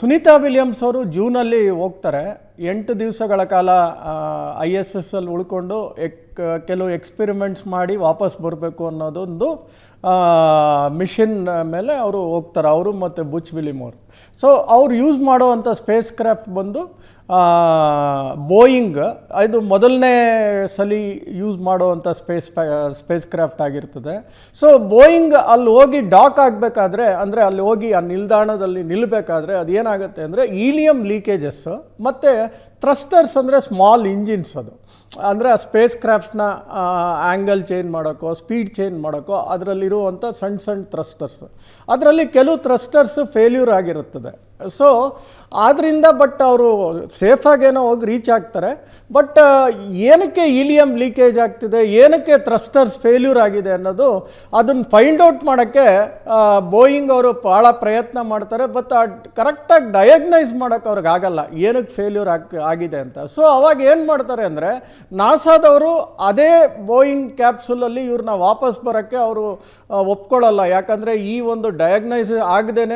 Sunita Williams ಅವರು ಜೂನಲ್ಲಿ ಹೋಗ್ತಾರೆ. ಎಂಟು ದಿವಸಗಳ ಕಾಲ ಐ ಎಸ್ ಎಸ್ ಅಲ್ಲಿ ಉಳ್ಕೊಂಡು ಎಕ್, ಕೆಲವು ಎಕ್ಸ್ಪೆರಿಮೆಂಟ್ಸ್ ಮಾಡಿ ವಾಪಸ್ ಬರಬೇಕು ಅನ್ನೋದೊಂದು ಮಿಷಿನ್ ಮೇಲೆ ಅವರು ಹೋಗ್ತಾರೆ, ಅವರು ಮತ್ತು ಬುಚ್ ವಿಲಿಮೋರ್ ಸೊ ಅವ್ರು ಯೂಸ್ ಮಾಡುವಂಥ ಸ್ಪೇಸ್ ಕ್ರಾಫ್ಟ್ ಬಂದು ಬೋಯಿಂಗ್ ಇದು ಮೊದಲನೇ ಸಲಿ ಯೂಸ್ ಮಾಡುವಂಥ ಸ್ಪೇಸ್ ಸ್ಪೇಸ್ ಕ್ರಾಫ್ಟ್ ಆಗಿರ್ತದೆ. ಸೊ ಬೋಯಿಂಗ್ ಅಲ್ಲಿ ಹೋಗಿ ಡಾಕ್ ಆಗಬೇಕಾದ್ರೆ, ಅಂದರೆ ಅಲ್ಲಿ ಹೋಗಿ ಆ ನಿಲ್ದಾಣದಲ್ಲಿ ನಿಲ್ಲಬೇಕಾದ್ರೆ ಅದು ಏನಾಗುತ್ತೆ ಅಂದರೆ ಈಲಿಯಂ ಲೀಕೇಜಸ್ ಮತ್ತು ಥ್ರಸ್ಟರ್ಸ್ ಅಂದರೆ ಸ್ಮಾಲ್ ಇಂಜಿನ್ಸ್ ಅದು. ಅಂದರೆ ಆ ಸ್ಪೇಸ್ ಕ್ರಾಫ್ಟ್ನ ಆ್ಯಂಗಲ್ ಚೇಂಜ್ ಮಾಡೋಕ್ಕೋ ಸ್ಪೀಡ್ ಚೇಂಜ್ ಮಾಡೋಕ್ಕೋ ಅದರಲ್ಲಿರುವಂಥ ಸಣ್ಣ ಸಣ್ಣ ಥ್ರಸ್ಟರ್ಸ್ ಅದರಲ್ಲಿ ಕೆಲವು ಥ್ರಸ್ಟರ್ಸ್ ಫೇಲ್ಯೂರ್ ಆಗಿರುತ್ತದೆ. ಸೊ ಆದ್ದರಿಂದ ಬಟ್ ಅವರು ಸೇಫಾಗೇನೋ ಹೋಗಿ ರೀಚ್ ಆಗ್ತಾರೆ. ಬಟ್ ಏನಕ್ಕೆ ಇಲಿಯಂ ಲೀಕೇಜ್ ಆಗ್ತಿದೆ, ಏನಕ್ಕೆ ಥ್ರಸ್ಟರ್ಸ್ ಫೇಲ್ಯೂರ್ ಆಗಿದೆ ಅನ್ನೋದು ಅದನ್ನು ಫೈಂಡ್ ಔಟ್ ಮಾಡೋಕ್ಕೆ ಬೋಯಿಂಗ್ ಅವರು ಭಾಳ ಪ್ರಯತ್ನ ಮಾಡ್ತಾರೆ. ಬಟ್ ಕರೆಕ್ಟಾಗಿ ಡಯಾಗ್ನೈಸ್ ಮಾಡೋಕ್ಕೆ ಅವ್ರಿಗೆ ಆಗಲ್ಲ, ಏನಕ್ಕೆ ಫೇಲ್ಯೂರ್ ಆಗ್, ಆಗಿದೆ ಅಂತ. ಸೊ ಅವಾಗ ಏನು ಮಾಡ್ತಾರೆ ಅಂದರೆ, ನಾಸಾದವರು ಅದೇ ಬೋಯಿಂಗ್ ಕ್ಯಾಪ್ಸುಲಲ್ಲಿ ಇವ್ರನ್ನ ವಾಪಸ್ ಬರೋಕ್ಕೆ ಅವರು ಒಪ್ಕೊಳ್ಳಲ್ಲ ಯಾಕಂದರೆ ಈ ಒಂದು ಡಯಾಗ್ನೈಸ್ ಆಗದೇ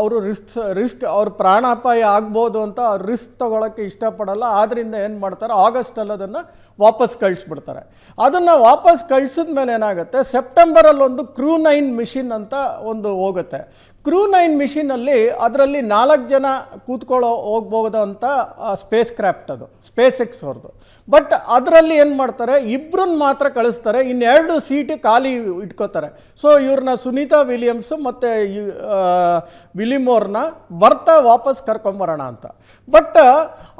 ಅವರು ರಿಸ್ಕ್ ರಿಸ್ಕ್ ಅವ್ರ ಪ್ರಾಣಾಪಾಯ ಆಗ್ಬೋದು ಅಂತ ಅವ್ರು ರಿಸ್ಕ್ ತೊಗೊಳಕ್ಕೆ ಇಷ್ಟಪಡಲ್ಲ. ಆದ್ದರಿಂದ ಏನು ಮಾಡ್ತಾರೆ? ಆಗಸ್ಟಲ್ಲಿ ಅದನ್ನು ವಾಪಸ್ ಕಳಿಸ್ಬಿಡ್ತಾರೆ. ಅದನ್ನು ವಾಪಸ್ ಕಳಿಸಿದ ಮೇಲೆ ಏನಾಗುತ್ತೆ? ಸೆಪ್ಟೆಂಬರಲ್ಲಿ ಒಂದು ಕ್ರೂ ನೈನ್ ಮಿಷಿನ್ ಅಂತ ಒಂದು ಹೋಗುತ್ತೆ. ಕ್ರೂ ನೈನ್ ಮಿಷಿನಲ್ಲಿ ಅದರಲ್ಲಿ ನಾಲ್ಕು ಜನ ಕೂತ್ಕೊಳ್ಳೋ ಹೋಗ್ಬೋದು ಅಂತ ಸ್ಪೇಸ್ ಕ್ರಾಫ್ಟ್ ಅದು ಸ್ಪೇಸ್ ಎಕ್ಸ್ ಅವ್ರದ್ದು ಬಟ್ ಅದರಲ್ಲಿ ಏನು ಮಾಡ್ತಾರೆ ಇಬ್ಬರನ್ನ ಮಾತ್ರ ಕಳಿಸ್ತಾರೆ, ಇನ್ನೆರಡು ಸೀಟ್ ಖಾಲಿ ಇಟ್ಕೋತಾರೆ. ಸೊ ಇವ್ರನ್ನ ಸುನೀತಾ ವಿಲಿಯಮ್ಸು ಮತ್ತು ವಿಲಿಮೋರ್ನ ಬರ್ತಾ ವಾಪಸ್ ಕರ್ಕೊಂಬರೋಣ ಅಂತ. ಬಟ್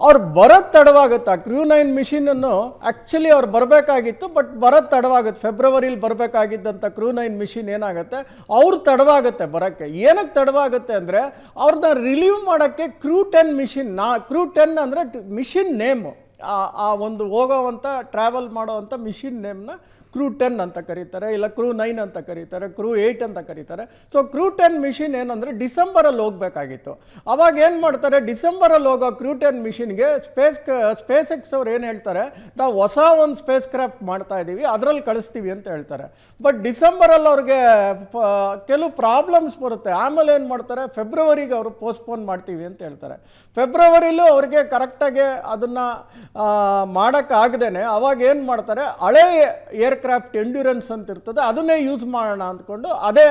ಅವ್ರು ಬರೋದು ತಡವಾಗುತ್ತೆ. ಆ ಕ್ರೂ ನೈನ್ ಮಿಷಿನನ್ನು ಆ್ಯಕ್ಚುಲಿ ಅವ್ರು ಬರಬೇಕಾಗಿತ್ತು ಬಟ್ ಬರೋದು ತಡವಾಗುತ್ತೆ. ಫೆಬ್ರವರಿಲಿ ಬರಬೇಕಾಗಿದ್ದಂಥ ಕ್ರೂ ನೈನ್ ಮಿಷಿನ್ ಏನಾಗುತ್ತೆ, ಅವ್ರು ತಡವಾಗುತ್ತೆ ಬರೋಕ್ಕೆ. ಏನಕ್ಕೆ ತಡವಾಗುತ್ತೆ ಅಂದರೆ ಅವ್ರನ್ನ ರಿಲೀವ್ ಮಾಡೋಕ್ಕೆ ಕ್ರೂ ಟೆನ್ ಮಿಷಿನ್ ನಾ ಕ್ರೂ ಟೆನ್ ಅಂದರೆ ಮಿಷಿನ್ ನೇಮು ಆ ಒಂದು ಹೋಗೋವಂಥ ಟ್ರಾವೆಲ್ ಮಾಡೋವಂಥ ಮಿಷಿನ್ ನೇಮ್ನ ಕ್ರೂ ಟೆನ್ ಅಂತ ಕರೀತಾರೆ, ಇಲ್ಲ ಕ್ರೂ ನೈನ್ ಅಂತ ಕರೀತಾರೆ ಕ್ರೂ ಏಯ್ಟ್ ಅಂತ ಕರೀತಾರೆ. ಸೊ ಕ್ರೂ ಟೆನ್ ಮಿಷಿನ್ ಏನಂದರೆ ಡಿಸೆಂಬರಲ್ಲಿ ಹೋಗಬೇಕಾಗಿತ್ತು. ಅವಾಗ ಏನು ಮಾಡ್ತಾರೆ, ಡಿಸೆಂಬರಲ್ಲಿ ಹೋಗೋ ಕ್ರೂ ಟೆನ್ ಮಿಷಿನ್ಗೆ ಸ್ಪೇಸ್ ಸ್ಪೇಸ್ ಎಕ್ಸ್ ಅವ್ರು ಏನು ಹೇಳ್ತಾರೆ, ನಾವು ಹೊಸ ಒಂದು ಸ್ಪೇಸ್ ಕ್ರಾಫ್ಟ್ ಮಾಡ್ತಾ ಇದ್ದೀವಿ ಅದರಲ್ಲಿ ಕಳಿಸ್ತೀವಿ ಅಂತ ಹೇಳ್ತಾರೆ. ಬಟ್ ಡಿಸೆಂಬರಲ್ಲಿ ಅವ್ರಿಗೆ ಕೆಲವು ಪ್ರಾಬ್ಲಮ್ಸ್ ಬರುತ್ತೆ. ಆಮೇಲೆ ಏನು ಮಾಡ್ತಾರೆ ಫೆಬ್ರವರಿಗೆ ಅವರು ಪೋಸ್ಟ್ಪೋನ್ ಮಾಡ್ತೀವಿ ಅಂತ ಹೇಳ್ತಾರೆ. ಫೆಬ್ರವರಿಲೂ ಅವ್ರಿಗೆ ಕರೆಕ್ಟಾಗಿ ಅದನ್ನು ಮಾಡೋಕ್ಕಾಗ್ದೇ ಅವಾಗ ಏನು ಮಾಡ್ತಾರೆ, ಹಳೆ ಏರ್ಕ್ರಾಫ್ಟ್ ಎಂಡ್ಯೂರೆನ್ಸ್ ಅಂತ ಇರ್ತದೆ, ಅದನ್ನೇ ಯೂಸ್ ಮಾಡೋಣ ಅಂದ್ಕೊಂಡು ಅದೇ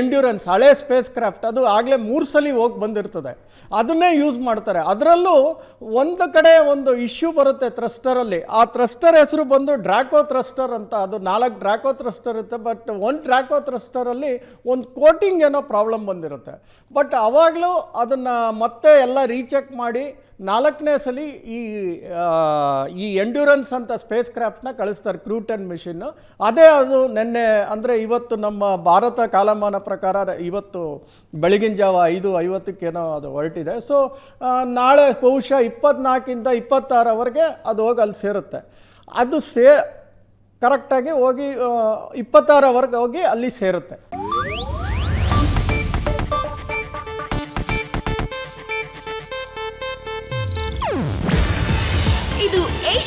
ಎಂಡ್ಯೂರೆನ್ಸ್, ಹಳೆ ಸ್ಪೇಸ್ ಕ್ರಾಫ್ಟ್ ಅದು ಆಗಲೇ ಮೂರು ಸಲ ಹೋಗಿ ಬಂದಿರ್ತದೆ. ಅದನ್ನೇ ಯೂಸ್ ಮಾಡ್ತಾರೆ. ಅದರಲ್ಲೂ ಒಂದು ಕಡೆ ಒಂದು ಇಶ್ಯೂ ಬರುತ್ತೆ ಥ್ರಸ್ಟರಲ್ಲಿ. ಆ ಥ್ರಸ್ಟರ್ ಹೆಸರು ಬಂದು ಡ್ರಾಕೋ ಥ್ರಸ್ಟರ್ ಅಂತ, ಅದು ನಾಲ್ಕು ಡ್ರಾಕೋ ಥ್ರಸ್ಟರ್ ಇರುತ್ತೆ, ಬಟ್ ಒಂದು ಡ್ರಾಕೋ ಥ್ರಸ್ಟರಲ್ಲಿ ಒಂದು ಕೋಟಿಂಗ್ ಏನೋ ಪ್ರಾಬ್ಲಮ್ ಬಂದಿರುತ್ತೆ. ಬಟ್ ಅವಾಗಲೂ ಅದನ್ನು ಮತ್ತೆ ಎಲ್ಲ ರೀಚೆಕ್ ಮಾಡಿ ನಾಲ್ಕನೇ ಸಲ ಈ ಈ ಎಂಡ್ಯೂರೆನ್ಸ್ ಅಂತ ಸ್ಪೇಸ್ ಕ್ರಾಫ್ಟ್ನ ಕಳಿಸ್ತಾರೆ ಕ್ರೂಟನ್ ಮಿಷಿನ್ನು ಅದೇ ಅದು ನಿನ್ನೆ, ಅಂದರೆ ಇವತ್ತು ನಮ್ಮ ಭಾರತ ಕಾಲಮಾನ ಪ್ರಕಾರ ಇವತ್ತು ಬೆಳಗಿನ ಜಾವ ಐದು ಐವತ್ತಕ್ಕೇನೋ ಅದು ಹೊರಟಿದೆ. ಸೊ ನಾಳೆ ಬಹುಶಃ ಇಪ್ಪತ್ನಾಲ್ಕಿಂದ ಇಪ್ಪತ್ತಾರವರೆಗೆ ಅದು ಹೋಗಿ ಅಲ್ಲಿ ಸೇರುತ್ತೆ. ಅದು ಸೇ ಕರೆಕ್ಟಾಗಿ ಹೋಗಿ ಇಪ್ಪತ್ತಾರವರೆಗೆ ಹೋಗಿ ಅಲ್ಲಿ ಸೇರುತ್ತೆ.